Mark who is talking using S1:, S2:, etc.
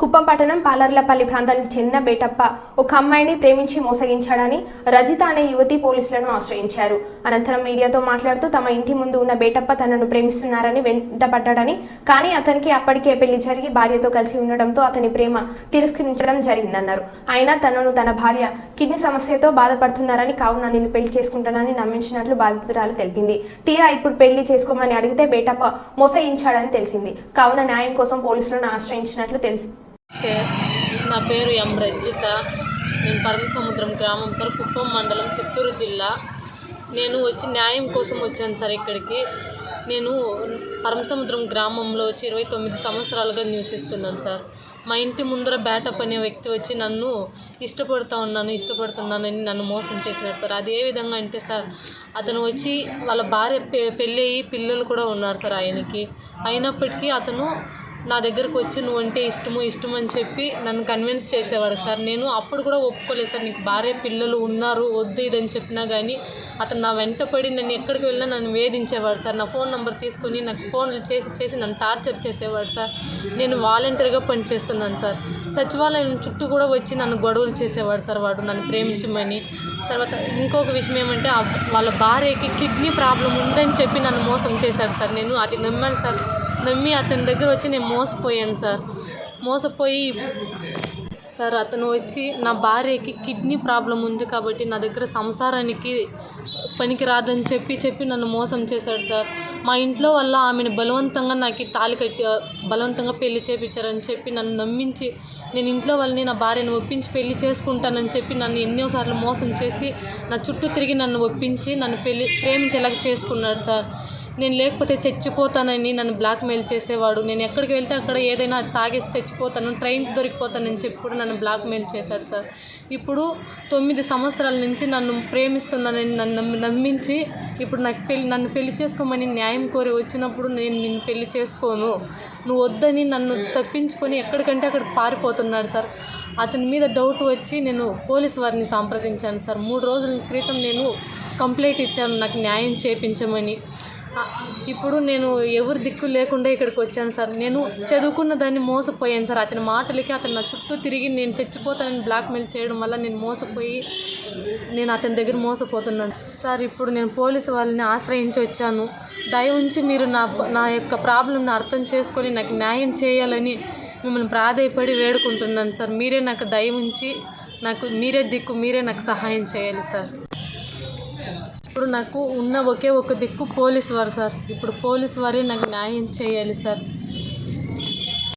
S1: కుప్పం పట్టణం పాలర్లపల్లి ప్రాంతానికి చెందిన బేటప్ప ఒక అమ్మాయిని ప్రేమించి మోసగించాడని రజిత అనే యువతి పోలీసులను ఆశ్రయించారు. అనంతరం మీడియాతో మాట్లాడుతూ తమ ఇంటి ముందు ఉన్న బేటప్ప తనను ప్రేమిస్తున్నారని వెంటపడ్డాడని కానీ అతనికి అప్పటికే పెళ్ళి జరిగి భార్యతో కలిసి ఉండడంతో అతని ప్రేమ తిరస్కరించడం జరిగిందన్నారు. అయినా తనను తన భార్య కిడ్నీ సమస్యతో బాధపడుతున్నారని కావున నేను పెళ్ళి చేసుకుంటానని నమ్మించినట్లు బాధితురాలు తెలిపింది. తీరా ఇప్పుడు పెళ్ళి చేసుకోమని అడిగితే బేటప్ప మోసగించాడని తెలిసింది. కావున న్యాయం కోసం పోలీసులను ఆశ్రయించినట్లు తెలుసు
S2: నమస్తే. నా పేరు ఎం రజిత. నేను పరమసముద్రం గ్రామం సార్ కుప్పం మండలం చిత్తూరు జిల్లా. నేను వచ్చి న్యాయం కోసం వచ్చాను సార్ ఇక్కడికి. నేను పరమసముద్రం గ్రామంలో వచ్చి ఇరవై తొమ్మిది సంవత్సరాలుగా నివసిస్తున్నాను సార్. మా ఇంటి ముందర బ్యాటప్ అనే వ్యక్తి వచ్చి నన్ను ఇష్టపడుతూ ఉన్నాను ఇష్టపడుతున్నానని నన్ను మోసం చేసినాడు సార్. అది ఏ విధంగా అంటే సార్ అతను వచ్చి వాళ్ళ భార్య పె పెళ్ళి అయ్యి పిల్లలు కూడా ఉన్నారు సార్ ఆయనకి. అయినప్పటికీ అతను నా దగ్గరకు వచ్చి నువ్వంటే ఇష్టము ఇష్టం అని చెప్పి నన్ను కన్విన్స్ చేసేవాడు సార్. నేను అప్పుడు కూడా ఒప్పుకోలేదు సార్. నీకు భార్య పిల్లలు ఉన్నారు వద్దు ఇదని చెప్పినా కానీ అతను నా వెంట పడి నన్ను ఎక్కడికి వెళ్ళినా నన్ను వేధించేవాడు సార్. నా ఫోన్ నెంబర్ తీసుకొని నాకు ఫోన్లు చేసి చేసి నన్ను టార్చర్ చేసేవాడు సార్. నేను వాలంటీర్గా పనిచేస్తున్నాను సార్. సచివాలయం చుట్టూ కూడా వచ్చి నన్ను గొడవలు చేసేవాడు సార్ వాడు నన్ను ప్రేమించమని. తర్వాత ఇంకొక విషయం ఏమంటే వాళ్ళ భార్యకి కిడ్నీ ప్రాబ్లం ఉందని చెప్పి నన్ను మోసం చేశాడు సార్. నేను అది నమ్మాను సార్. నమ్మి అతని దగ్గర వచ్చి నేను మోసపోయాను సార్. మోసపోయి సార్ అతను వచ్చి నా భార్యకి కిడ్నీ ప్రాబ్లం ఉంది కాబట్టి నా దగ్గర సంసారానికి పనికి రాదని చెప్పి చెప్పి నన్ను మోసం చేశాడు సార్. మా ఇంట్లో వల్ల ఆమెను బలవంతంగా నాకు తాళి కట్టి బలవంతంగా పెళ్ళి చేపించారని చెప్పి నన్ను నమ్మించి నేను ఇంట్లో వాళ్ళని నా భార్యను ఒప్పించి పెళ్ళి చేసుకుంటానని చెప్పి నన్ను ఎన్నోసార్లు మోసం చేసి నా చుట్టూ తిరిగి నన్ను ఒప్పించి నన్ను పెళ్ళి ప్రేమించేలాగా చేసుకున్నాడు సార్. నేను లేకపోతే చచ్చిపోతానని నన్ను బ్లాక్మెయిల్ చేసేవాడు. నేను ఎక్కడికి వెళ్తే అక్కడ ఏదైనా తాగేసి చచ్చిపోతాను ట్రైన్ దొరికిపోతానని చెప్పి కూడా నన్ను బ్లాక్మెయిల్ చేశాడు సార్. ఇప్పుడు తొమ్మిది సంవత్సరాల నుంచి నన్ను ప్రేమిస్తున్నానని నన్ను నమ్మించి ఇప్పుడు నాకు పెళ్ళి నన్ను పెళ్ళి చేసుకోమని న్యాయం కోరి వచ్చినప్పుడు నేను నిన్ను పెళ్ళి చేసుకోను. నువ్వు వద్దని నన్ను తప్పించుకొని ఎక్కడికంటే అక్కడ పారిపోతున్నాడు సార్. అతని మీద డౌట్ వచ్చి నేను పోలీస్ వారిని సంప్రదించాను సార్. మూడు రోజుల క్రితం నేను కంప్లైంట్ ఇచ్చాను నాకు న్యాయం చేపించమని. ఇప్పుడు నేను ఎవరు దిక్కు లేకుండా ఇక్కడికి వచ్చాను సార్. నేను చదువుకున్న దాన్ని మోసపోయాను సార్. అతని మాటలకి అతను నా చుట్టూ తిరిగి నేను చచ్చిపోతానని బ్లాక్మెయిల్ చేయడం వల్ల నేను మోసపోయి నేను అతని దగ్గర మోసపోతున్నాను. సార్ ఇప్పుడు నేను పోలీసు వాళ్ళని ఆశ్రయించి వచ్చాను. దయ ఉంచి మీరు నా నా యొక్క ప్రాబ్లంని అర్థం చేసుకొని నాకు న్యాయం చేయాలని మిమ్మల్ని ప్రాధాయపడి వేడుకుంటున్నాను సార్. మీరే నాకు దయ ఉంచి నాకు మీరే దిక్కు మీరే నాకు సహాయం చేయాలి సార్. ఇప్పుడు నాకు ఉన్న ఒకే ఒక దిక్కు పోలీస్ వారు సార్. ఇప్పుడు పోలీస్ వారే నాకు న్యాయం చేయాలి సార్.